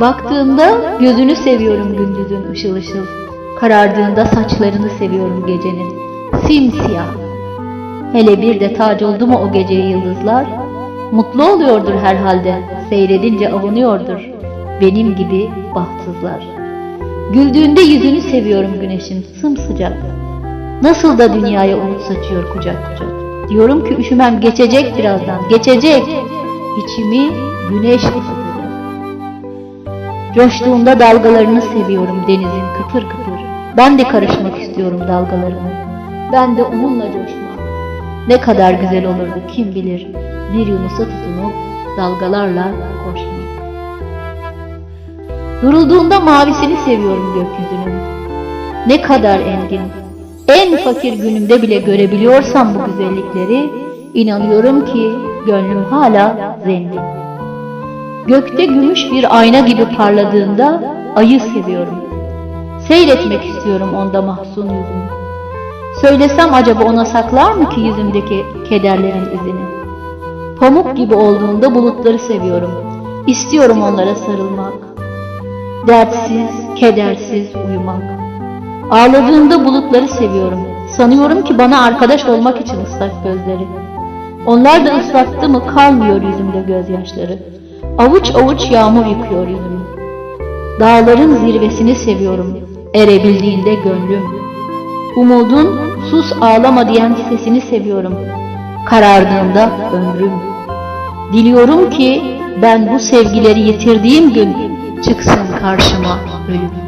Baktığımda gözünü seviyorum gündüzün ışıl ışıl. Karardığında saçlarını seviyorum gecenin. Simsiyah. Hele bir de tac oldu mu o geceye yıldızlar? Mutlu oluyordur herhalde. Seyredince avunuyordur. Benim gibi bahtsızlar. Güldüğünde yüzünü seviyorum güneşin sımsıcak. Nasıl da dünyaya umut saçıyor kucak kucak. Diyorum ki üşümem geçecek birazdan, geçecek. İçimi güneş ısıtacak. Coştuğunda dalgalarını seviyorum denizin kıpır kıpır. Ben de karışmak istiyorum dalgalarına. Ben de onunla coşmak. Ne kadar güzel olurdu kim bilir. Bir Yunus'a tutunup dalgalarla koşmak. Durulduğunda mavisini seviyorum gökyüzünün. Ne kadar engin. En fakir günümde bile görebiliyorsam bu güzellikleri, inanıyorum ki gönlüm hala zengin. Gökte gümüş bir ayna gibi parladığında ayı seviyorum. Seyretmek istiyorum onda mahzun yüzünü. Söylesem acaba ona saklar mı ki yüzümdeki kederlerin izini? Pamuk gibi olduğunda bulutları seviyorum. İstiyorum onlara sarılmak. Dertsiz, kedersiz uyumak. Ağladığında bulutları seviyorum. Sanıyorum ki bana arkadaş olmak için ıslak gözleri. Onlar da ıslattı mı kalmıyor yüzümde gözyaşları. Avuç avuç yağmur yıkıyor yüzümü. Dağların zirvesini seviyorum. Erebildiğinde gönlüm. Umudun sus ağlama diyen sesini seviyorum. Karardığında ömrüm. Diliyorum ki ben bu sevgileri yitirdiğim gün çıksın karşıma ölüm.